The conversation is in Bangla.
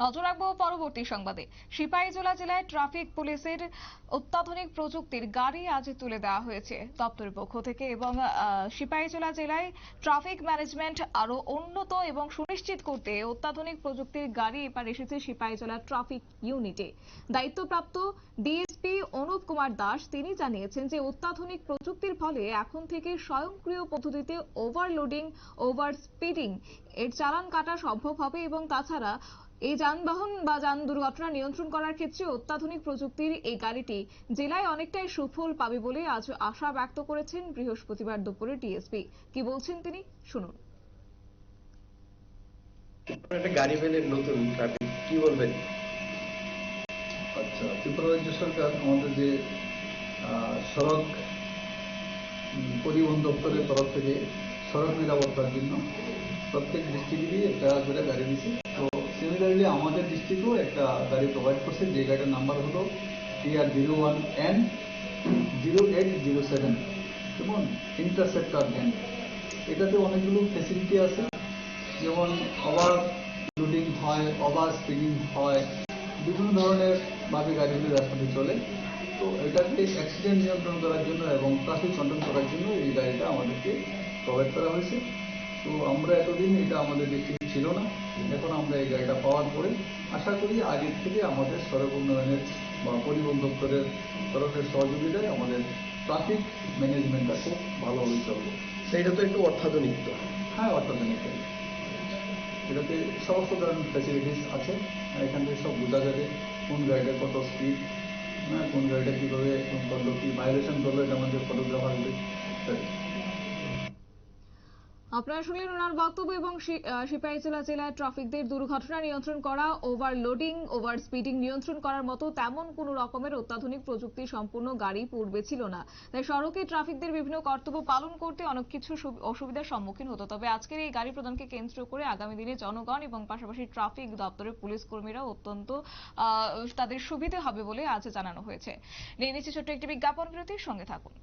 নজর রাখব পরবর্তী সংবাদে। সিপাহীজলা জেলায় ট্রাফিক পুলিশের অত্যাধুনিক প্রযুক্তির গাড়ি আজ তুলে দেওয়া হয়েছে দপ্তরের পক্ষ থেকে এবং সিপাহীজলা জেলায় ট্রাফিক ম্যানেজমেন্ট আরও উন্নত এবং সুনিশ্চিত করতে অত্যাধুনিক প্রযুক্তির গাড়ি এবার এসেছে সিপাহীজলা ট্রাফিক ইউনিটে। দায়িত্বপ্রাপ্ত ডিএসপি অনুপ কুমার দাস তিনি জানিয়েছেন যে অত্যাধুনিক প্রযুক্তির ফলে এখন থেকে স্বয়ংক্রিয় পদ্ধতিতে ওভারলোডিং ওভার স্পিডিং এর চালান কাটা সম্ভব হবে এবং তাছাড়া এই যানবাহন বা যান দুর্ঘটনা নিয়ন্ত্রণ করার ক্ষেত্রে অত্যাধুনিক প্রযুক্তির এই গাড়িটি জেলায় অনেকটাই সুফল পাবে বলে আজ আশা ব্যক্ত করেছেন বৃহস্পতিবার দুপুরে ডিএসপি। কি বলছেন তিনি? শুনুন। একটা গাড়ি পেলেন নতুন ট্রাফিক কি বলবেন? আচ্ছা ত্রিপুরা রাজ্য সরকার আমাদের যে সড়ক পরিবহন দপ্তরের তরফ থেকে সড়ক নিরাপত্তার জন্য প্রত্যেক ডিস্ট্রিক্টেরই একটা করে গাড়ি দিচ্ছে সিমিলারলি আমাদের ডিস্ট্রিক্টও একটা গাড়ি প্রোভাইড করছে, যে গাড়ির নাম্বার হলো TR zero one N zero eight zero seven যেমন ইন্টারসেপ্টার ভ্যান এটাতে অনেকগুলো ফেসিলিটি আছে, যেমন ওভার লোডিং হয় ওভার স্পিডিং হয়, বিভিন্ন ধরনের ভাবে গাড়িগুলি রাস্তাতে চলে। তো এটাকে অ্যাক্সিডেন্ট নিয়ন্ত্রণ করার জন্য এবং ট্রাফিক কন্ট্রোল করার জন্য এই গাড়িটা আমাদেরকে প্রোভাইড করা হয়েছে। তো আমরা এতদিন এটা আমাদের দেশে ছিল না। এখন আমরা এই গাড়িটা পাওয়ার পরে আশা করি আগের থেকে আমাদের সড়ক উন্নয়নের বা পরিবহন দপ্তরের তরফের সহযোগিতায় আমাদের ট্রাফিক ম্যানেজমেন্টটা খুব ভালোভাবে চলবে। এটা তো একটু অত্যাধুনিক তো। হ্যাঁ অত্যাধুনিক। এটাতে সমস্ত ধরনের ফ্যাসিলিটিস আছে। এখান থেকে সব বোঝা যাবে কোন গাড়িটা কত স্পিড হ্যাঁ কোন গাড়িটা কীভাবে কোন পদ্ধতি ভাইলেশন করলে এটা আমাদের ফটোগ্রাফার ইত্যাদি আপনারা শুনলেন ওনার বক্তব্য এবং সিপাহীজলা জেলায় ট্রাফিকদের দুর্ঘটনা নিয়ন্ত্রণ করা ওভারলোডিং ওভার স্পিডিং নিয়ন্ত্রণ করার মতো তেমন কোনো রকমের অত্যাধুনিক প্রযুক্তি সম্পূর্ণ গাড়ি পূর্বে ছিল না। তাই সড়কে ট্রাফিকদের বিভিন্ন কর্তব্য পালন করতে অনেক কিছু অসুবিধার সম্মুখীন হতো তবে আজকের এই গাড়ি প্রদানকে কেন্দ্র করে আগামী দিনে জনগণ এবং পাশাপাশি ট্রাফিক দপ্তরের পুলিশ কর্মীরা অত্যন্ত তাদের সুবিধে হবে বলে আজ জানানো হয়েছে। নিয়ে নিচ্ছে ছোট্ট একটি বিজ্ঞাপন বিরতির সঙ্গে থাকুন।